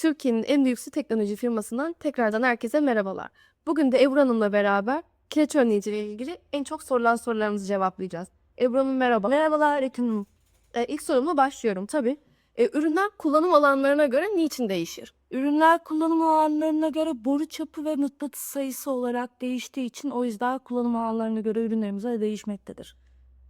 Türkiye'nin en büyük su teknoloji firmasından tekrardan herkese merhabalar. Bugün de Ebru Hanım'la beraber kireç önleyici ile ilgili en çok sorulan sorularımızı cevaplayacağız. Ebru Hanım merhaba. Merhabalar Ekin Hanım. Ee, ilk sorumla başlıyorum tabii. Ee, ürünler kullanım alanlarına göre niçin değişir? Ürünler kullanım alanlarına göre boru çapı ve mıknatıs sayısı olarak değiştiği için o yüzden kullanım alanlarına göre ürünlerimiz de değişmektedir.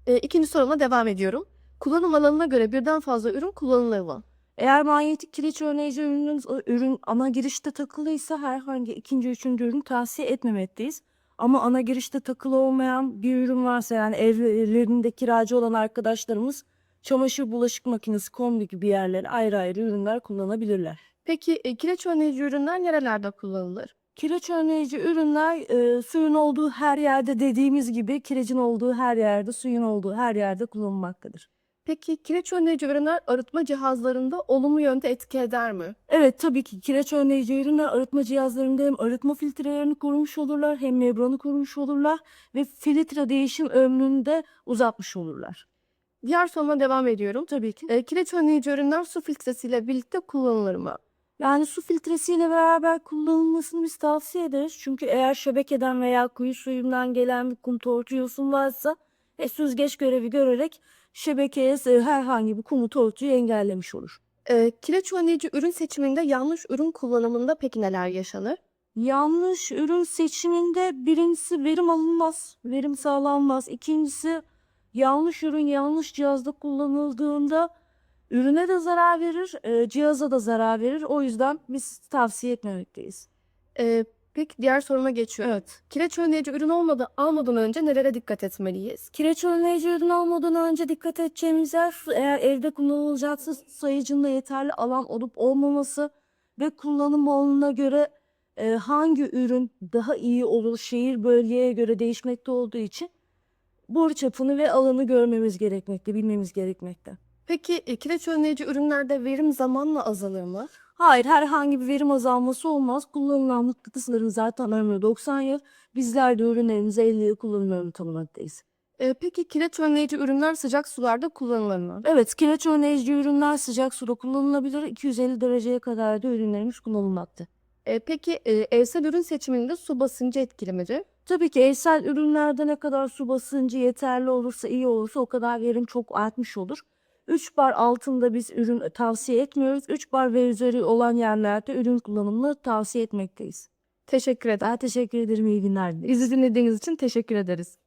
Ee, ikinci sorumla devam ediyorum. Kullanım alanına göre birden fazla ürün kullanılır mı? Eğer manyetik kireç örneğici ürününüz ürün ana girişte takılıysa herhangi ikinci, üçüncü ürün tavsiye etmemekteyiz. Ama ana girişte takılı olmayan bir ürün varsa yani evlerinde kiracı olan arkadaşlarımız çamaşır bulaşık makinesi kombi gibi yerlere ayrı ayrı ürünler kullanabilirler. Peki e, kireç önleyici ürünler nerelerde kullanılır? Kireç önleyici ürünler e, suyun olduğu her yerde dediğimiz gibi kirecin olduğu her yerde, suyun olduğu her yerde kullanılmaktadır. Peki kireç önleyici ürünler arıtma cihazlarında olumlu yönde etki eder mi? Evet tabii ki kireç önleyici ürünler arıtma cihazlarında hem arıtma filtrelerini korumuş olurlar hem membranı korumuş olurlar ve filtre değişim ömrünü de uzatmış olurlar. Diğer soruma devam ediyorum. Tabii ki. E, kireç önleyici ürünler su filtresiyle birlikte kullanılır mı? Yani su filtresiyle beraber kullanılmasını biz tavsiye ederiz. Çünkü eğer şebekeden veya kuyu suyundan gelen bir kum tortu yosun varsa e, süzgeç görevi görerek şebekeye herhangi bir kumu tortuyu engellemiş olur. E, kireç önleyici ürün seçiminde yanlış ürün kullanımında peki neler yaşanır? Yanlış ürün seçiminde birincisi verim alınmaz, verim sağlanmaz. İkincisi yanlış ürün yanlış cihazda kullanıldığında ürüne de zarar verir, e, cihaza da zarar verir. O yüzden biz tavsiye etmemekteyiz. E, peki diğer soruma geçiyorum. Evet. Kireç önleyici ürün olmadı, almadan önce nelere dikkat etmeliyiz? Kireç önleyici ürün almadan önce dikkat edeceğimiz yer eğer evde kullanılacaksa sayıcında yeterli alan olup olmaması ve kullanım alanına göre e, hangi ürün daha iyi olur şehir bölgeye göre değişmekte olduğu için boru çapını ve alanı görmemiz gerekmekte, bilmemiz gerekmekte. Peki e, kireç önleyici ürünlerde verim zamanla azalır mı? Hayır, herhangi bir verim azalması olmaz. Kullanılan mıknatısların zaten ömrü 90 yıl. Bizler de ürünlerimizi 50 yıl kullanım ömrü tanımaktayız. E, peki kireç önleyici ürünler sıcak sularda kullanılır mı? Evet, kireç önleyici ürünler sıcak suda kullanılabilir. 250 dereceye kadar da ürünlerimiz kullanılmakta. E, peki e, evsel ürün seçiminde su basıncı etkili midir? Tabii ki evsel ürünlerde ne kadar su basıncı yeterli olursa, iyi olursa o kadar verim çok artmış olur. 3 bar altında biz ürün tavsiye etmiyoruz. 3 bar ve üzeri olan yerlerde ürün kullanımını tavsiye etmekteyiz. Teşekkür ederim. Ben teşekkür ederim. İyi günler. Bizi dinlediğiniz için teşekkür ederiz.